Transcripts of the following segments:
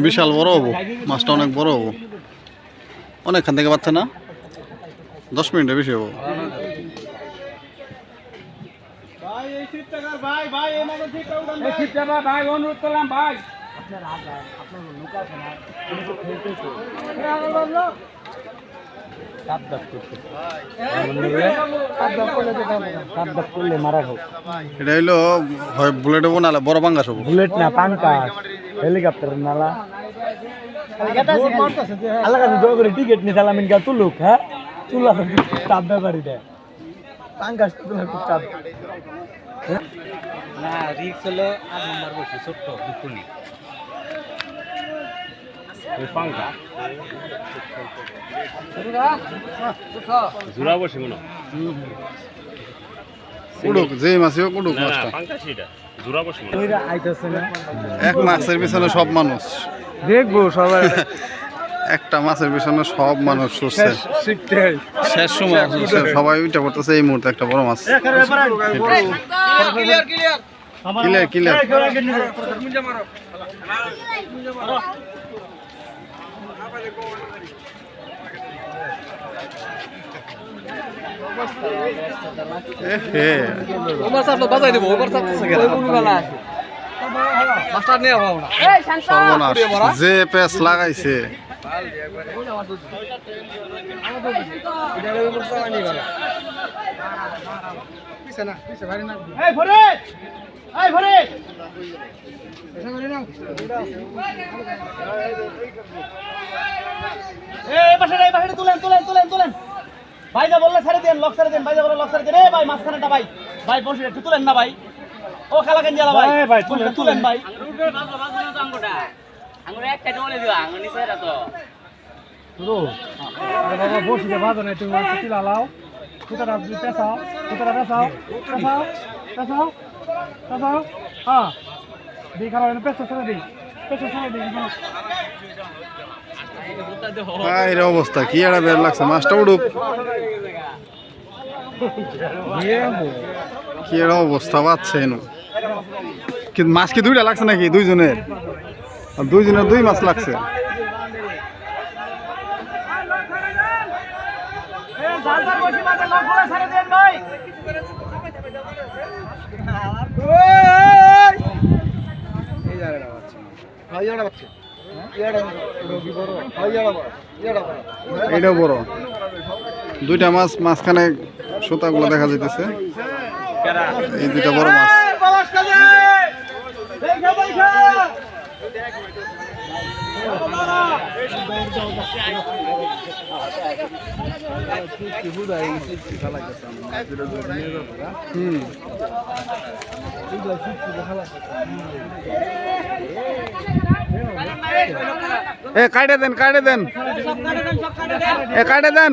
বিশাল বড় হব, মাছটা অনেক বড় হব। অনেকখান থেকে পাচ্ছে না? দশ মিনিটের বেশি হব। ভাই অনুরোধ করলাম ভাই এটা হইল হয় বুলেট হব নাহলে বড় হব? বুলেট না পাঙ্কাস হেলিকপ্টার নালা। আল্লাহ কাছে জয় করে টিকিট নিয়ে চালামিন গা তুলুক হ্যাঁ? তুলা চাপ ব্যাপারই দেয়। পাঙ্কাস তুলা খুব চাপ। না রিক্স হলো আট নম্বর বসে ছোট্ট পাঙ্কা জোড়া বসে মনে কুড়ুক যে মাছটা মনে এক মাছের পিছনে সব মানুষ দেখব সবাই একটা মাছের পিছনে সব মানুষ শিখতে শেষ সময় সবাই উইটা করতেছে এই মুহূর্তে একটা বড় মাছ ক্লিয়ার ক্লিয়ার ওবার সাপ বাজাই দেবো ওবার সাপ থেকে মাস্টার নিয়ে হব না সর্বনাশ যে পেঁচ লাগাইছে তুলেন তুলেন তুলেন তুলেন। ভাই যা বললে ছেড়ে দেন লক ছেড়ে দেন ভাই যা বললে লক ছেড়ে দেন। ভাই মাঝখানেটা ভাই। ভাই বসে একটু তুলেন না ভাই। ও খালা কেন জ্বালা ভাই? ভাই তুলেন তুলেন ভাই। আঙুরে একটা ডলে দিও আঙুনি সেরা তো বাবা বসে বাজো না তুমি লাও। পেছাও। পেছাও হ্যাঁ। দিই খারাপ পেছাও ছেড়ে দিই পেছাও ছেড়ে দিই এর অবস্থা কি একটা বের লাগছে মাছটা উড়ুক। কি এর অবস্থা পাচ্ছে কিন্তু মাছ কি দুইটা লাগছে নাকি দুইজনের? দুইজনের দুই মাছ লাগছে। জালদার বসে মাঝে লক বলে ছেড়ে দেন ভাই। এইটাও বড় দুইটা মাছ মাঝখানে সুতাগুলো দেখা যাইতেছে এই দুইটা বড় মাছ হুম এ কাটে দেন কাটে দেন। এ কাটে দেন।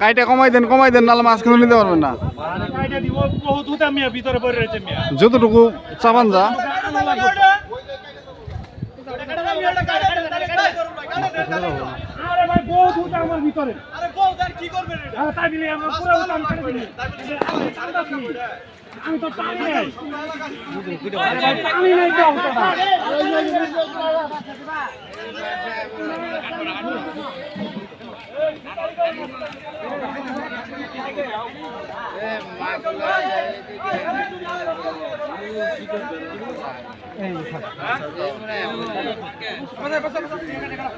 কাইটে কমাই দেন কমাই দেন নাহলে মাছ কিন্তু নিতে পারবেন না। যতটুকু চাবান যা। আরে ভাই বহুত উতা আমার ভিতরে আরে বহুত আর কি করবে রে তাই দিলে আমরা পুরো উতা আমি কেটে দিলি আমি তো পানি নাই আরে ভাই পানি নাই তো উতাটা এটা বসি তো এই দুটো না দুটো দুটো এবারে এবারে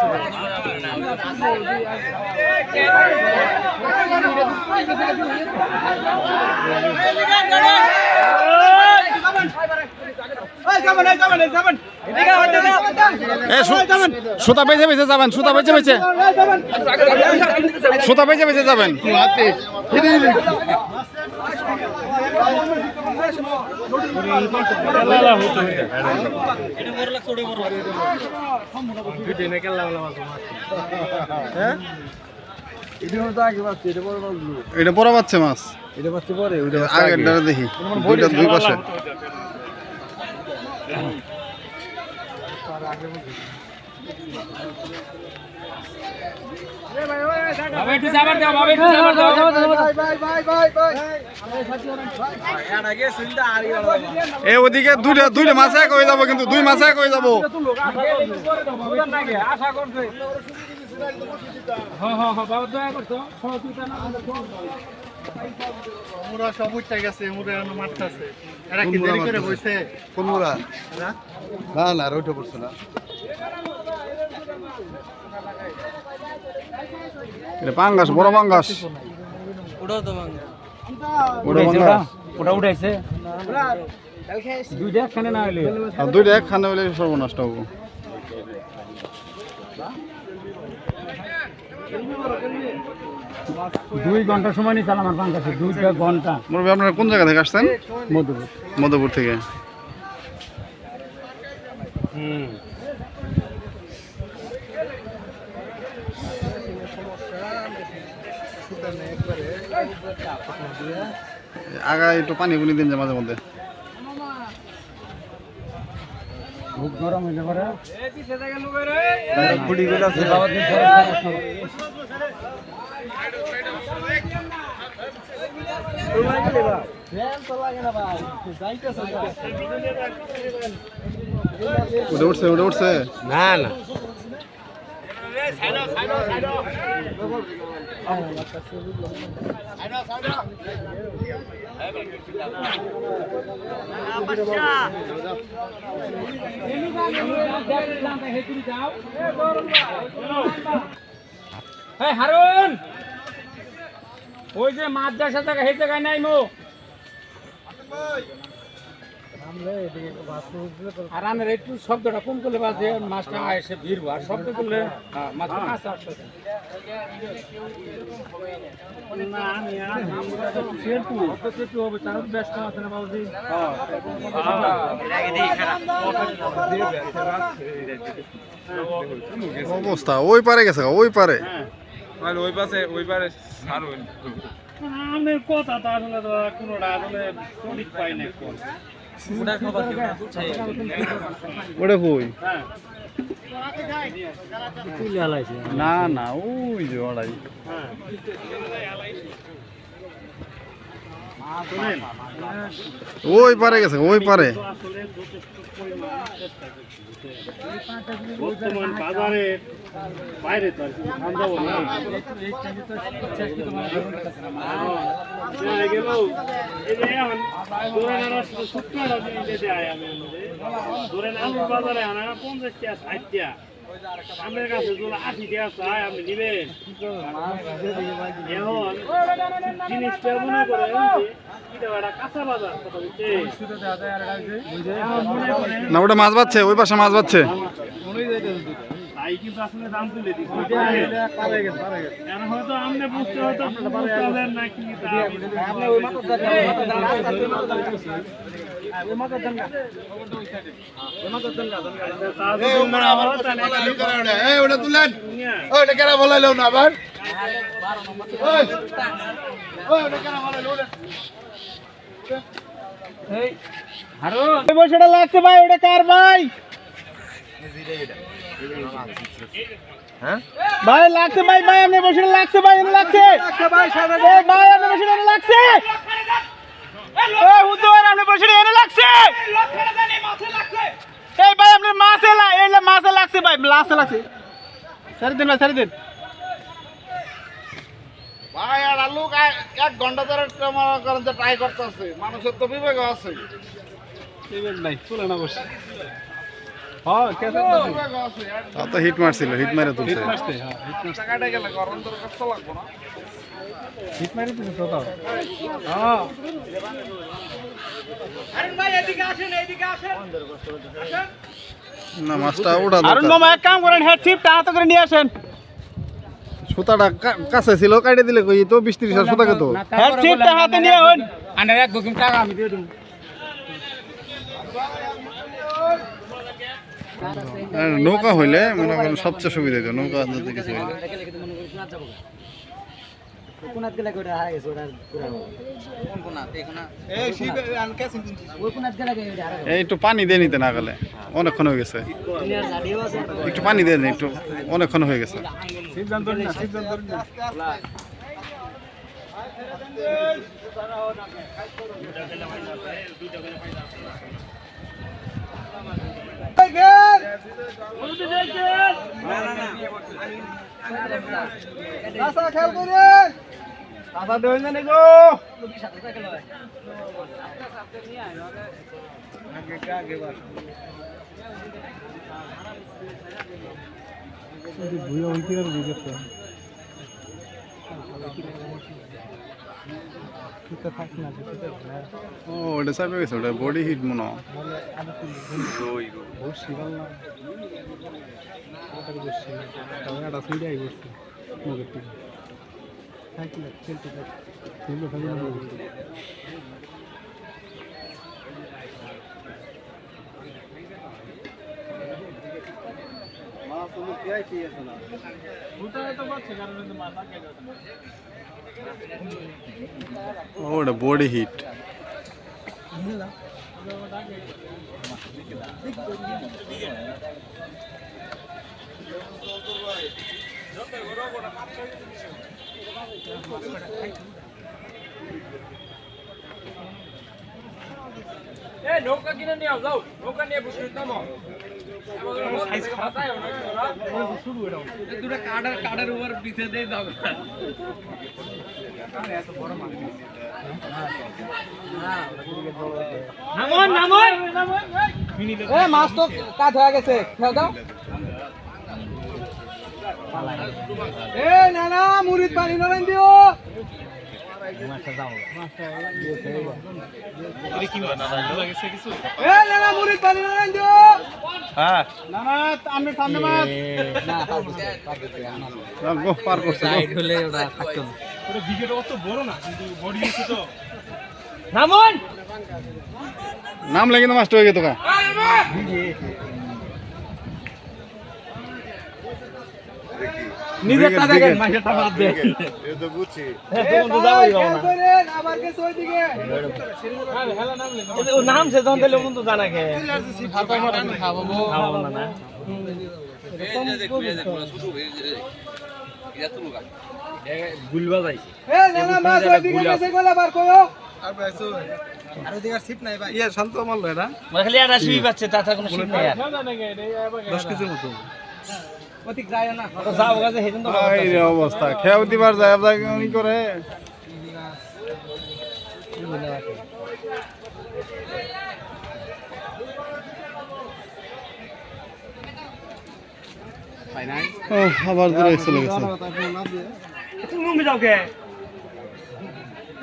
সু- সুতা বেঁচে বেঁচে যাবেন সুতা বেঁচে বেঁচে সুতা বেঁচে বেঁচে যাবেন। এটা বড় বাচ্চা মাছ। আগের ডারে দেখি দুইটা দুই পাশে। বাবা বাবা এ ওদিকে দুইটা দুইটা মাছ এক হয়ে যাব কিন্তু দুই মাছ এক হয়ে যাব। মুরা সব উঠতে গেছে মুরা মারতে আছে এরা কি দেরি করে বইছে? কোন মুরা না না রোটে পড়ছে না। এটা পাঙ্গাস বড় পাঙ্গাস। বড় পাঙ্গাস। ওটা উঠাইছে দুইটা একখানে না হইলে? আর দুইটা একখানে সর্বনষ্ট হব। দুই ঘণ্টা সময় নিয়েছিল আমার পাঙ্কাছে দুইটা ঘণ্টা। মুরব্বী আপনারা কোন জায়গা থেকে আসছেন? মধুপুর। মধুপুর থেকে। আগা একটু পানি গুলি দিন যে মাঝে মধ্যে। খুব গরম হইলে পরে। উঠে উঠছে উঠে উঠছে। না না। এই হারুন! ওই যে মাছ যার সাথে সেই জায়গায় নাই মো। আর আনের একটু শব্দটা কম করলে বাজে মাছটা এসে ভিড়বো। আর শব্দ করলে হ্যাঁ, অবস্থা ওই পারে গেছে গা, ওই পারে। ওই পাশে ওই পারে সার হইল আমি কথা তো আসলে তো কোনোটা আসলে সঠিক পাই না কোন ওটা কই? হ্যাঁ। না না ওই যে ওড়াই। হ্যাঁ। ওই পারে গেছে ওই পারে। বর্তমান বাজারে বাইরে তো হ্যাঁ, ধরেন আলুর বাজারে আনা পঞ্চাশ টাকা ষাট টাকা। আমার কাছে যদি আশি টাকা চাই আপনি নিবেন এখন জিনিসটা মনে করেন না ওটা মাছ বাচ্ছে ওই পাশে মাছ কিন্তু আসলে দাম তুলে হয়তো আপনি বুঝতে ওটা লাগছে ভাই ওটা কার ভাই ভাই লাগছে। ভাই ভাই আপনি পয়সাটা লাগছে। ভাই লাগছে ভাই আপনি পয়সাটা এনে লাগছে। এই ভাই আপনার মাছে এই মাছে লাগছে ভাই লাশে লাগছে। সারি দিন ভাই সারি দিন। ভাই আর লোক এক ঘণ্টা ধরে করেন যে ট্রাই করতেছে মানুষের তো বিবেক আছে। বিবেক নাই চলে না বসে। হ্যাঁ, হিট মারছিল হিট মারে তুলছে। হিট মারছে। হ্যাঁ হিট মারে দিছে তো হ্যাঁ।, হ্যাঁ। না মাছটা ওটা আরুণ মামা এক কাম করেন হেড করে নিয়ে আসেন। সুতাটা কা- কাছে ছিল কাটে দিলে কই তো বিশ ত্রিশ হাজার সুতা কত হেড সিপটা হাতে নিয়ে হন আনার এক বুকিং টাকা আমি দিয়ে দেবো নৌকা হইলে মনে করেন সবচেয়ে সুবিধা নৌকা যদি কিছু হইলে। এই একটু পানি দিয়ে নিতে না গেলে অনেকক্ষণ হয়ে গেছে। একটু পানি দিয়ে দিন একটু অনেকক্ষণ হয়ে গেছে। নিন খেয়াল করেন। আশা দেবেন না গো ভুয়া ওই কিরার বুঝতে ও ওটা চাপে গেছে ওটা বডি হিট মনে হয়। মুখের থেকে ওটা বডি হিট এ নৌকা কিনে নিয়ে যাও। নৌকা নিয়ে বসে নামো দুটা উপর পিছিয়ে দিয়ে যাও মাছ তো কাজ হয়ে গেছে। খেয়ে দাও। এ না না মুড়িদ পানি নরেন দিও। এ না না মুড়িদ পানি নরেন দিও হ্যাঁ না না আমি সামনে মাছ গো পার করছে গো। ওটা বিকেট অত বড় না কিন্তু বডি আছে তো নাম লেগে তো কা দেন সই দিকে ও নাম সে যখন দিলে বন্ধু জানা কে। খাব না না। গুলবা যাই এ না না মাছ ওই দিকে গেছে গোলা বার কয়ো ইয়া শান্ত মাল এটা খালি একটা শুই পাচ্ছে তাতে কোনো শীত নেই আর। দশ কেজির মতো। অবস্থা। খেয়াও দিবার যায় আপনার কি করে? আবার দূরে চলে গেছে। তুমি যাও কে আচ্ছা কিন্তু ওরাই যা পাচ্ছি দিয়ে তো পাচ্ছি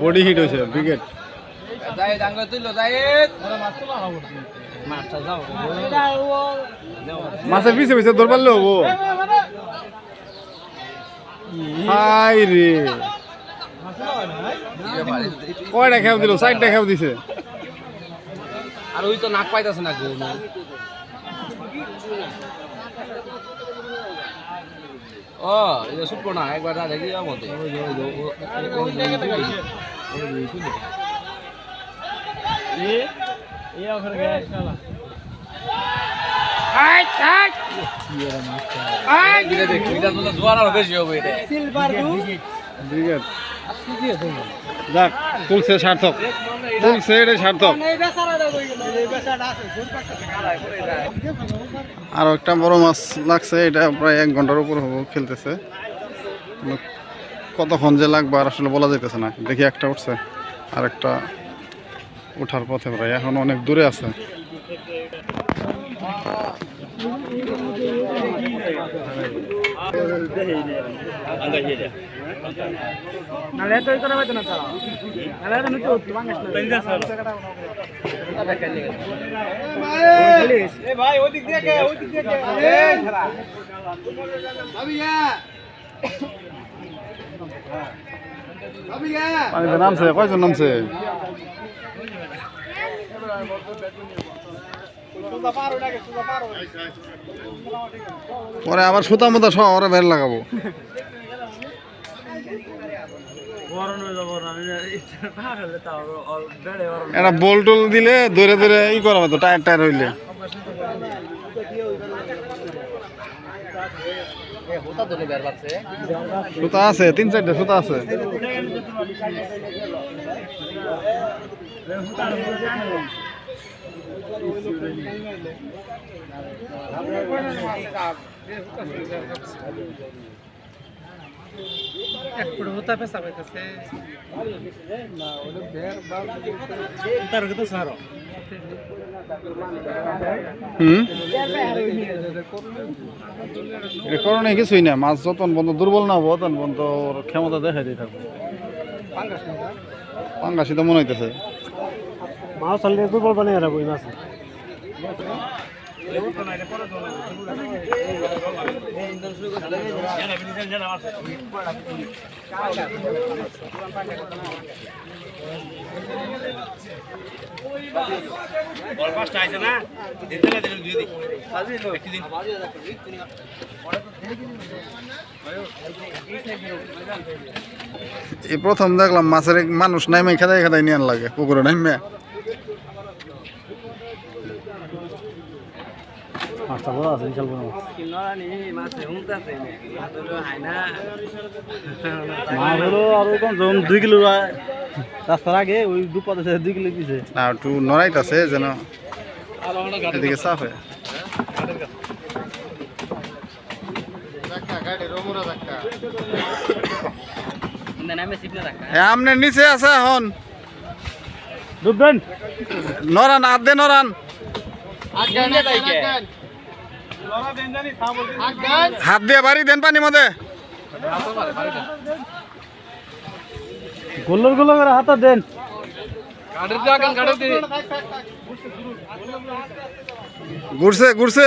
বডি হিট হয়েছে ব্রিগেড যাই ডাঙ্গ তুইল যাই মাছটা মাছের পিছে পিছে দৌড় পারলে হাই রে। কয়টা খেয়াও দিল? চারটা খেয়াও দিছে। আর ওই তো নাক পাইতাছে না গো। ও এটা শুট না একবার দেখি মধ্যে আই আই আই জোয়ার যাক তুলছে সার্থক। তুলছে এটা সার্থক। আরও একটা বড় মাছ লাগছে এটা প্রায় এক ঘণ্টার উপর হব খেলতেছে। কতক্ষণ যে লাগবে আর আসলে বলা যাইতেছে না। দেখি একটা উঠছে আর একটা ওঠার পথে প্রায় এখন অনেক দূরে আছে। নালে তো করে বাইতে না তারা নালে তো নিতে হচ্ছে বাংলাদেশ না তিন দাস এ ভাই ওই দিক দিয়ে ওই দিক দিয়ে এ খারাপ পানিতে নামছে, কয়জন নামছে? পরে আবার সুতা মুতা সব ওরা বের লাগাবো। একটা বল টল দিলে ধরে ধরে ই করা হতো, টায়ার টায়ার হইলে। সুতা আছে, তিন চারটে সুতা আছে। করণে কিছুই না মাছ যতন বন্ধ দুর্বল না হব তখন বন্ধ ক্ষমতা দেখাই দিয়ে থাকব। পাঙ্গাসি তো মনে হইতেছে। মাছ চাললে দুর্বল বানিয়ে রাখব মাছ। এই প্রথম দেখলাম মাছের মানুষ নাইমে খেদাই খেদাই নিয়ে লাগে, পুকুরে নাইমে। মাছটা বড় আছে বিশাল বড়। মাছ হলো আর ওই কম জম দুই কিলো রাস্তার আগে ওই দু পথে দুই কিলো দিছে। না একটু নড়াইতেছে যেন এদিকে সাফ হয়। এ, আমনের নিচে আছে এখন। ডুববেন নরান হাত দে নরান হাত দিয়ে বাড়ি দেন পানি মধ্যে। গোল্লর গোল্লর করে হাতে দেন। ঘুরছে ঘুরছে।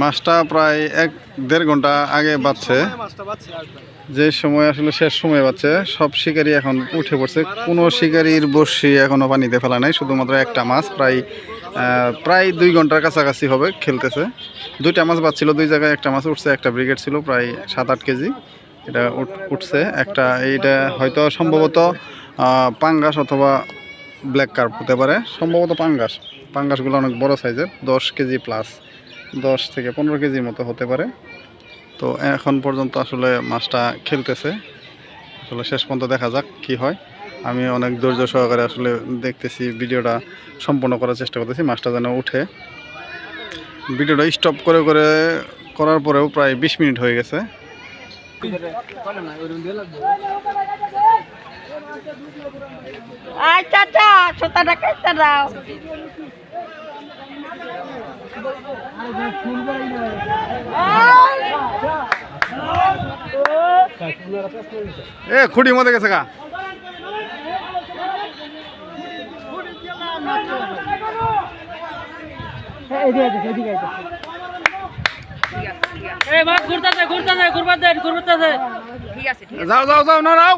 মাছটা প্রায় এক দেড় ঘণ্টা আগে বাচ্চে যে সময় আসলে শেষ সময় বাচ্চে সব শিকারি এখন উঠে পড়ছে। কোনো শিকারির বর্ষি এখনও পানিতে ফেলা নাই, শুধুমাত্র একটা মাছ, প্রায় প্রায় দুই ঘণ্টার কাছাকাছি হবে, খেলতেছে। দুইটা মাছ বাচ্ছিল দুই জায়গায় একটা মাছ উঠছে, একটা ব্রিগেড ছিল, প্রায় সাত আট কেজি। এটা উঠ- উঠছে। একটা এইটা হয়তো সম্ভবত পাঙ্গাস অথবা ব্ল্যাক কার্প হতে পারে। সম্ভবত পাঙ্গাস। পাঙ্গাসগুলো অনেক বড় সাইজের, দশ কেজি প্লাস দশ থেকে পনেরো কেজির মতো হতে পারে। তো এখন পর্যন্ত আসলে মাছটা খেলতেছে। আসলে শেষ পর্যন্ত দেখা যাক কি হয়। আমি অনেক ধৈর্য সহকারে আসলে দেখতেছি, ভিডিওটা সম্পূর্ণ করার চেষ্টা করতেছি, মাছটা যেন উঠে। ভিডিওটা স্টপ করে করে, করার পরেও প্রায় বিশ মিনিট হয়ে গেছে। Ay, চাচা ছোটাটা কেটে দাও! এ খুঁটি মধ্যে গেছে গা এই মাছ ঘুরতেছে ঘুরতেছে ঘুরবার দেন ঘুরতেছে যাও যাও যাও না রাও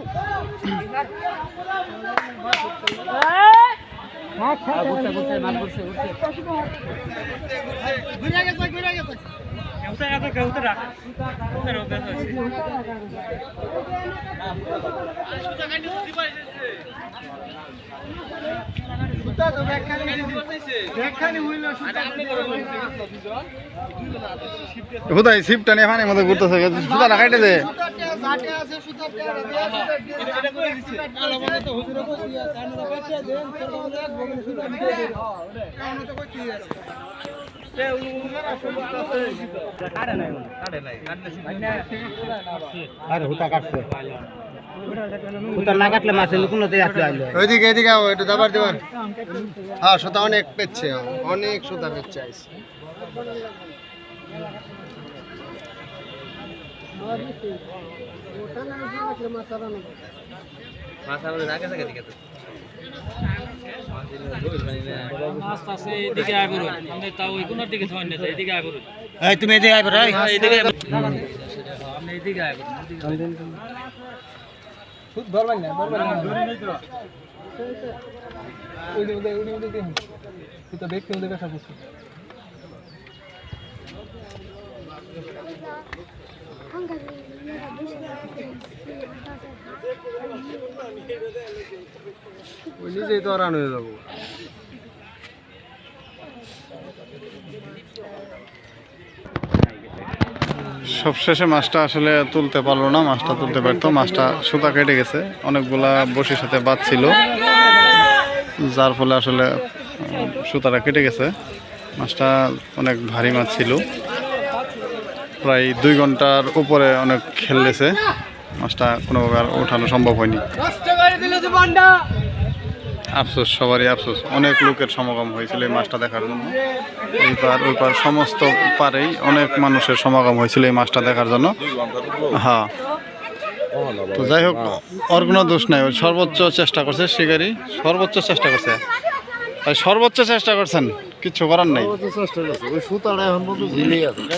কোথায় সিপটা নিয়ে ফানির মধ্যে ঘুরতেছে সুতা লাগাইতে দে ওইদিকে এদিকে একটু দাবার দেবার। হ্যাঁ সুতা অনেক পেচ্ছে অনেক সুতা পেচ্ছে আইস আছে এদিকে আয় করুন আমি তাও ওই কোনার দিকে ধরেন না এদিকে আয় করুন এই তুমি এদিকে আইবে রাই এদিকে আপনি এদিকে আয় করুন ওই নিজেই তো আরান হয়ে যাবো সবশেষে মাছটা আসলে তুলতে পারল না, মাছটা তুলতে পারতো। মাছটা সুতা কেটে গেছে, অনেকগুলা বসির সাথে বাদ ছিল, যার ফলে আসলে সুতাটা কেটে গেছে। মাছটা অনেক ভারী মাছ ছিল। প্রায় দুই ঘণ্টার উপরে অনেক খেলেছে মাছটা কোনো প্রকার ওঠানো সম্ভব হয়নি। আফসোস সবারই আফসোস। অনেক লোকের সমাগম হয়েছিল এই মাছটা দেখার জন্য। এই পার ওই পার সমস্ত পারেই অনেক মানুষের সমাগম হয়েছিল এই মাছটা দেখার জন্য। হ্যাঁ। তো যাই হোক ওর কোনো দোষ নাই ওই সর্বোচ্চ চেষ্টা করছে শিকারি সর্বোচ্চ চেষ্টা করছে। তাই সর্বোচ্চ চেষ্টা করছেন কিচ্ছু করার নাই। চেষ্টা করছে ওই সুতাটা এখন পর্যন্ত ঝিলেই আছে।